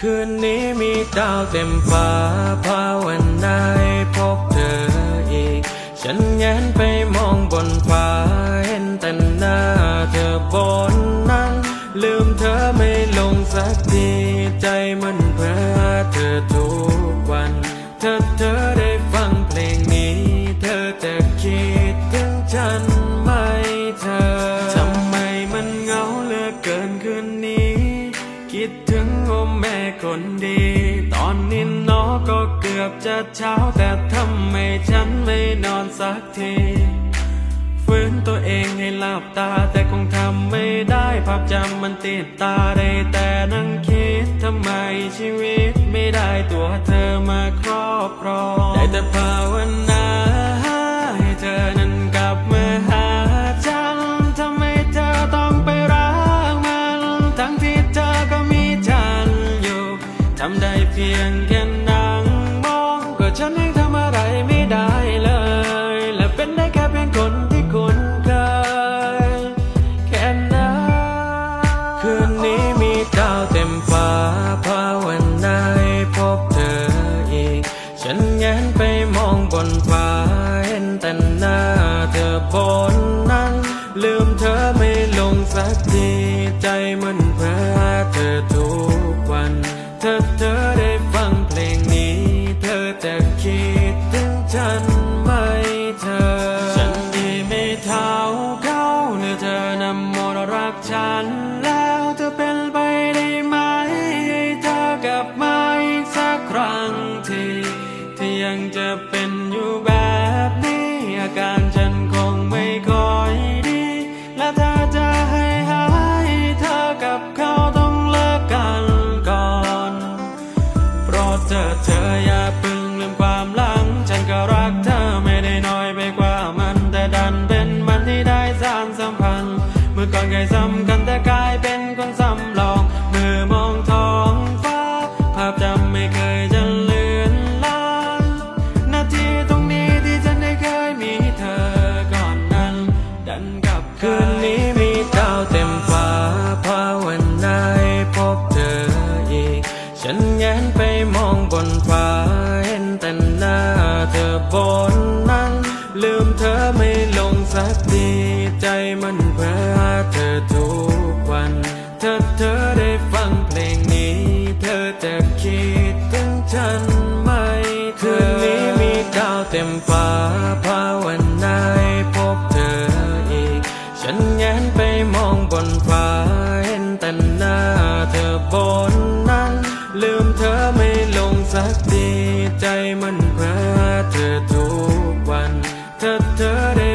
คืนนี้มีดาวเต็มฟ้าภาวนาให้พบเธออีก ฉันแงนไปมองบนฟ้าเห็นแต่หน้าเธอบนนั้น ลืมเธอไม่ลงสักทีใจมันเพ้อเธอทุกวัน เธอเธอได้ฟังเพลงนี้ เธอจะคิด ก็เกือบจะเช้าแต่ทำไมฉันไม่นอนสักทีฝืนตัวเองให้หลับตาแต่คงทำไม่ได้ภาพจำมันติดตาได้แต่นั่งคิดทำไมชีวิตไม่ได้ตัวเธอมาครอบครองได้แต่ภาวนาให้เธอนั้นกลับมาหาฉันทำไมเธอต้องไปรักมัน ทั้งที่เธอก็มีฉันอยู่ทำได้เพียงแค่ มันเพ้อเธอทุกวัน เธอเธอได้ฟังเพลงนี้ เธอจะคิดถึงฉันไหมเธอ ฉันดีไม่เท่าเขาหรือเธอนำหมดรักฉันแล้วเธอเป็นไปได้ไหมให้เธอกลับมาอีกสักครั้งที่ที่ยังจะเป็น โปรดเธอเธออย่าเพึ่งลืมความหลัง ฉันก็รักเธอไม่ได้น้อยไปกว่ามัน แต่ดันเป็นมันที่ได้สร้างสัมพันธ์ เมื่อก่อนเคยสำคัญแต่กลายเป็นคนสำรองเมื่อมองท้องฟ้า ภาพจำไม่เคยจะเลือนลางนาทีตรงนี้ที่ฉันได้เคยมีเธอก่อนนั้น ดันกลับคืนนี้มีดาวเต็มฟ้าภาวนาให้พบ ฉันแงนไปมองบนฟ้าเห็นแต่หน้าเธอบนนั้น ลืมเธอไม่ลงสักทีใจมันเพ้อเธอทุกวัน เธอเธอได้ฟังเพลงนี้ เธอจะคิดถึงฉันไหมคืนนี้มีดาวเต็มฟ้าภาวน ใจมันเพ้อเธอทุกวันเธอเธอ